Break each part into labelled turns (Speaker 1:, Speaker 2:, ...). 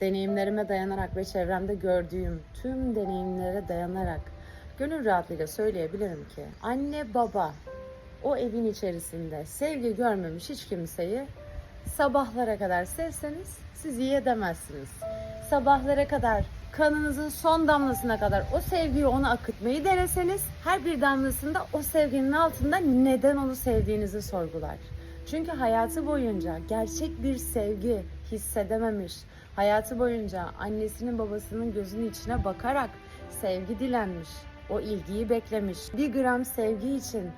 Speaker 1: deneyimlerime dayanarak ve çevremde gördüğüm tüm deneyimlere dayanarak gönül rahatlığıyla söyleyebilirim ki anne baba o evin içerisinde sevgi görmemiş hiç kimseyi sabahlara kadar sevseniz siz iyi edemezsiniz. Sabahlara kadar kanınızın son damlasına kadar o sevgiyi ona akıtmayı deneseniz her bir damlasında o sevginin altında neden onu sevdiğinizi sorgular. Çünkü hayatı boyunca gerçek bir sevgi hissedememiş, hayatı boyunca annesinin babasının gözünün içine bakarak sevgi dilenmiş, o ilgiyi beklemiş, bir gram sevgi için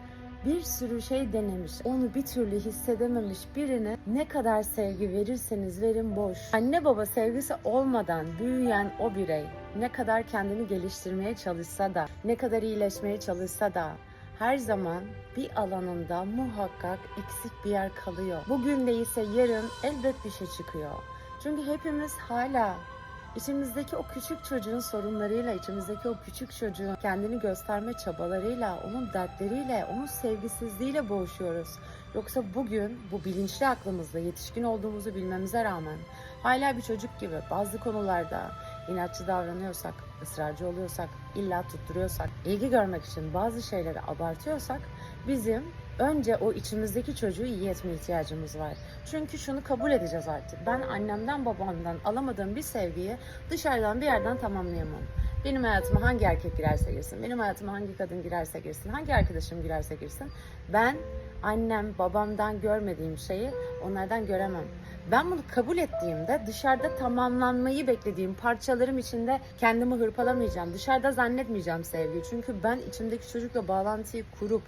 Speaker 1: bir sürü şey denemiş, onu bir türlü hissedememiş birine ne kadar sevgi verirseniz verin boş. Anne baba sevgisi olmadan büyüyen o birey ne kadar kendini geliştirmeye çalışsa da, ne kadar iyileşmeye çalışsa da her zaman bir alanında muhakkak eksik bir yer kalıyor. Bugün değilse yarın elbet bir şey çıkıyor. Çünkü hepimiz hala İçimizdeki o küçük çocuğun sorunlarıyla, içimizdeki o küçük çocuğun kendini gösterme çabalarıyla, onun dertleriyle, onun sevgisizliğiyle boğuşuyoruz. Yoksa bugün bu bilinçli aklımızda yetişkin olduğumuzu bilmemize rağmen hala bir çocuk gibi bazı konularda inatçı davranıyorsak, ısrarcı oluyorsak, illa tutturuyorsak, ilgi görmek için bazı şeyleri abartıyorsak bizim önce o içimizdeki çocuğu iyi etme ihtiyacımız var. Çünkü şunu kabul edeceğiz artık. Ben annemden babamdan alamadığım bir sevgiyi dışarıdan bir yerden tamamlayamam. Benim hayatıma hangi erkek girerse girsin, benim hayatıma hangi kadın girerse girsin, hangi arkadaşım girerse girsin. Ben annem, babamdan görmediğim şeyi onlardan göremem. Ben bunu kabul ettiğimde dışarıda tamamlanmayı beklediğim parçalarım içinde kendimi hırpalamayacağım. Dışarıda zannetmeyeceğim sevgiyi. Çünkü ben içimdeki çocukla bağlantıyı kurup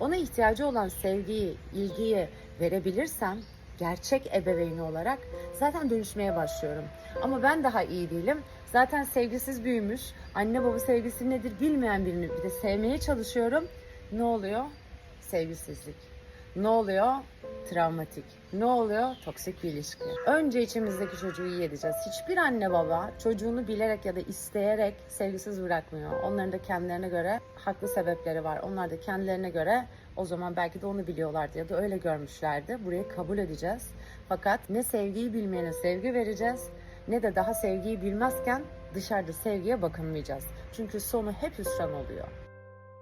Speaker 1: ona ihtiyacı olan sevgiyi, ilgiyi verebilirsem gerçek ebeveyni olarak zaten dönüşmeye başlıyorum. Ama ben daha iyi değilim. Zaten sevgisiz büyümüş, anne baba sevgisi nedir bilmeyen birini bir de sevmeye çalışıyorum. Ne oluyor? Sevgisizlik. Ne oluyor? Travmatik. Ne oluyor? Toksik bir ilişki. Önce içimizdeki çocuğu iyi edeceğiz. Hiçbir anne baba çocuğunu bilerek ya da isteyerek sevgisiz bırakmıyor. Onların da kendilerine göre haklı sebepleri var. Onlar da kendilerine göre o zaman belki de onu biliyorlardı ya da öyle görmüşlerdi. Burayı kabul edeceğiz. Fakat ne sevgiyi bilmeyene sevgi vereceğiz ne de daha sevgiyi bilmezken dışarıda sevgiye bakınmayacağız. Çünkü sonu hep hüsran oluyor.